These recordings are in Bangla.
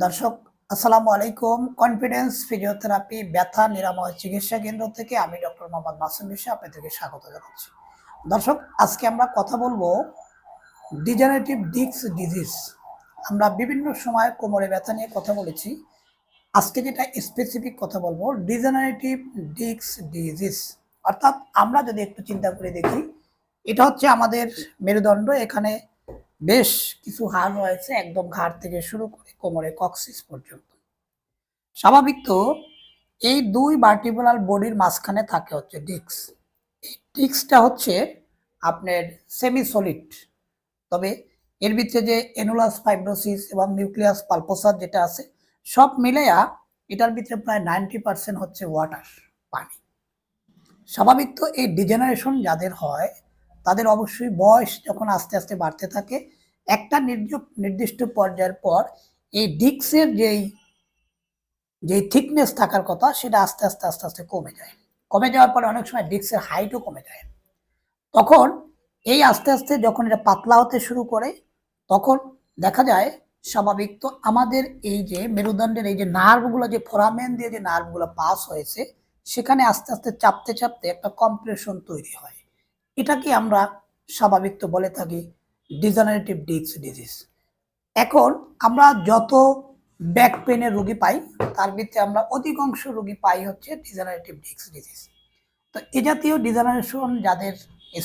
দর্শক, আসসালামু আলাইকুম। কনফিডেন্স ফিজিওথেরাপি ব্যথা নিরাময় চিকিৎসা কেন্দ্র থেকে আমি ডক্টর মোহাম্মদ মাসুম বিশ্ব আপনাদেরকে স্বাগত জানাচ্ছি। দর্শক, আজকে আমরা কথা বলব ডিজেনারেটিভ ডিক্স ডিজিজ আমরা বিভিন্ন সময় কোমরে ব্যথা নিয়ে কথা বলেছি। আজকে যেটা স্পেসিফিক কথা বলব ডিজেনারেটিভ ডিক্স ডিজিজ অর্থাৎ আমরা যদি একটু চিন্তা করে দেখি, এটা হচ্ছে আমাদের মেরুদণ্ড, এখানে বেশ কিছু হাড় রয়েছে একদম ঘাড় থেকে শুরু করে কোমরে কক্সিস পর্যন্ত। স্বাভাবিক তো, এই দুই ভার্টিবুলার বডির মাঝখানে থাকে হচ্ছে ডিক্স এই ডিক্সটা হচ্ছে আপনার সেমি সলিড তবে এর ভিতরে যে এনুলাস ফাইব্রোসিস এবং নিউক্লিয়াস পালপোসার যেটা আছে, সব মিলেয়া এটার ভিতরে প্রায় নাইনটি পার্সেন্ট হচ্ছে ওয়াটার পানি। স্বাভাবিক তো এই ডিজেনারেশন যাদের হয় তাদের অবশ্যই বয়স যখন আস্তে আস্তে বাড়তে থাকে, একটা নির্দিষ্ট পর্যায়ের পর এই ডিক্সের যেই যেই থিকনেস থাকার কথা সেটা আস্তে আস্তে আস্তে আস্তে কমে যায়। কমে যাওয়ার পরে অনেক সময় ডিক্সের হাইটও কমে যায়। তখন এই আস্তে আস্তে যখন এটা পাতলা হতে শুরু করে, তখন দেখা যায় স্বাভাবিক তো আমাদের এই যে মেরুদণ্ডের এই যে নার্ভগুলো, যে ফোরামেন দিয়ে যে নার্ভগুলো পাস হয়েছে, সেখানে আস্তে আস্তে চাপতে চাপতে একটা কম্প্রেশন তৈরি হয়। এটাকে আমরা স্বাভাবিক তো বলে থাকি ডিজেনারেটিভ ডিস্ক ডিজিজ এখন আমরা যত ব্যাক পেনের রোগী পাই, তার ভিতরে আমরা অধিকাংশ রোগী পাই হচ্ছে ডিজেনারেটিভ ডিস্ক ডিজিজ তো এ জাতীয় ডিজেনারেশন যাদের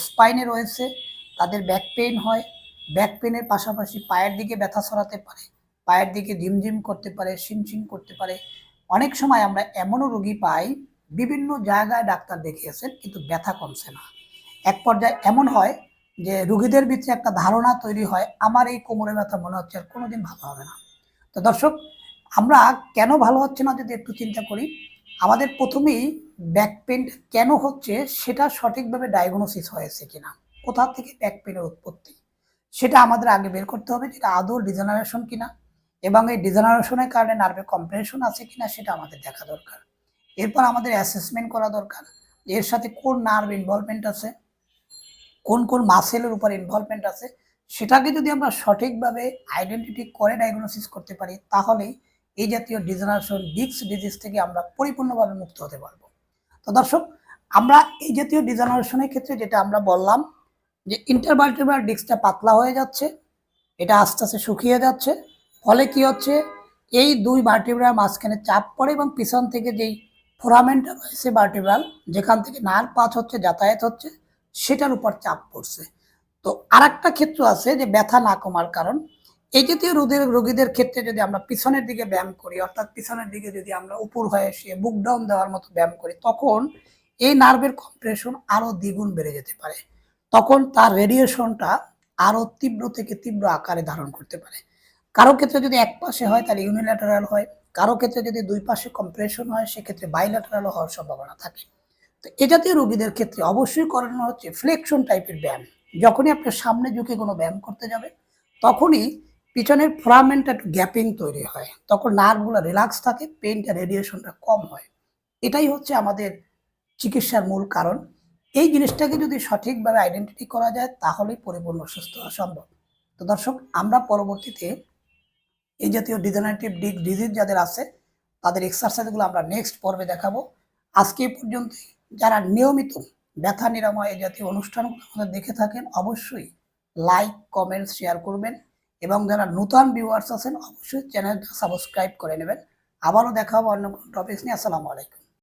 স্পাইনে রয়েছে, তাদের ব্যাক পেইন হয় ব্যাক পেনের পাশাপাশি পায়ের দিকে ব্যথা ছড়াতে পারে, পায়ের দিকে ঝিমঝিম করতে পারে, শিনশিন করতে পারে। অনেক সময় আমরা এমনও রোগী পাই, বিভিন্ন জায়গায় ডাক্তার দেখিয়েছেন, কিন্তু ব্যথা কমছে না। এক পর্যায়ে এমন হয় যে রুগীদের ভিতরে একটা ধারণা তৈরি হয়, আমার এই কোমরে ব্যথা মনে হচ্ছে আর কোনোদিন ভালো হবে না। তো দর্শক, আমরা কেন ভালো হচ্ছে না যদি একটু চিন্তা করি, আমাদের প্রথমেই ব্যাক পেন কেন হচ্ছে সেটা সঠিকভাবে ডায়াগনোসিস হয়েছে কিনা, কোথা থেকে ব্যাক পেনের উৎপত্তি, সেটা আমাদের আগে বের করতে হবে যেটা আদৌ ডিজেনারেশন কিনা এবং এই ডিজেনারেশনের কারণে নার্ভে কম্প্রেশন আছে কিনা সেটা আমাদের দেখা দরকার। এরপর আমাদের অ্যাসেসমেন্ট করা দরকার এর সাথে কোন নার্ভ ইনভলভমেন্ট আছে কোন কোন মাসেলের উপর ইনভলভমেন্ট আছে, সেটাকে যদি আমরা সঠিকভাবে আইডেন্টিটি করে ডায়াগনোসিস করতে পারি তাহলেই এই জাতীয় ডিজেনারেশন ডিক্স ডিজিজ থেকে আমরা পরিপূর্ণভাবে মুক্ত হতে পারব। তো দর্শক, আমরা এই জাতীয় ডিজেনারেশনের ক্ষেত্রে যেটা আমরা বললাম, যে ইন্টারভার্টিব্রাল ডিস্কটা পাতলা হয়ে যাচ্ছে, এটা আস্তে আস্তে শুকিয়ে যাচ্ছে, ফলে কি হচ্ছে, এই দুই ভার্টিব্রার মাঝখানে চাপ পড়ে এবং পিছন থেকে যেই ফোরামেন্টটা রয়েছে ভার্টিব্রাল যেখান থেকে নার্ভ পাস হচ্ছে, যাতায়াত হচ্ছে সেটার উপর চাপ পড়ছে। তো আর একটা ক্ষেত্র আছে যে ব্যথা না কমার কারণ। এই জাতীয় রোগীর রোগীদের ক্ষেত্রে যদি আমরা পিছনের দিকে ব্যায়াম করি, অর্থাৎ পিছনের দিকে যদি আমরা উপর হয়ে এসে বুক ডাউন দেওয়ার মতো ব্যায়াম করি, তখন এই নার্ভের কম্প্রেশন আরও দ্বিগুণ বেড়ে যেতে পারে। তখন তার রেডিয়েশনটা আরও তীব্র থেকে তীব্র আকারে ধারণ করতে পারে। কারও ক্ষেত্রে যদি এক পাশে হয়, তাহলে ইউনিল্যাটারাল হয়। কারও ক্ষেত্রে যদি দুই পাশে কম্প্রেশন হয়, সেক্ষেত্রে বাইল্যাটারালও হওয়ার সম্ভাবনা থাকে। এ জাতীয় রোগীদের ক্ষেত্রে অবশ্যই করানো হচ্ছে ফ্লেকশন টাইপের ব্যায়াম। যখনই আপনার সামনে ঝুঁকে কোনো ব্যায়াম করতে যাবে, তখনই পিছনের ফোরামেন্টটা একটু গ্যাপিং তৈরি হয়। তখন নার্ভগুলো রিল্যাক্স থাকে পেনটা রেডিয়েশনটা কম হয়। এটাই হচ্ছে আমাদের চিকিৎসার মূল কারণ। এই জিনিসটাকে যদি সঠিকভাবে আইডেন্টিটি করা যায়, তাহলেই পরিপূর্ণ, সুস্থ হওয়া সম্ভব। তো দর্শক, আমরা পরবর্তীতে এই জাতীয় ডিজেনারেটিভ ডিজিজ যাদের আছে, তাদের এক্সারসাইজগুলো আমরা নেক্সট পর্বে দেখাবো। আজকে এই পর্যন্ত যারা নিয়মিত ব্যথা নিরাময় জাতীয় অনুষ্ঠানগুলো আমাদের দেখে থাকেন, অবশ্যই লাইক কমেন্ট শেয়ার করবেন এবং যারা নতুন ভিউয়ার্স আছেন, অবশ্যই চ্যানেলটা সাবস্ক্রাইব করে নেবেন। আবারও দেখা হবে অন্য কোনো টপিক্স নিয়ে। আসসালামু আলাইকুম।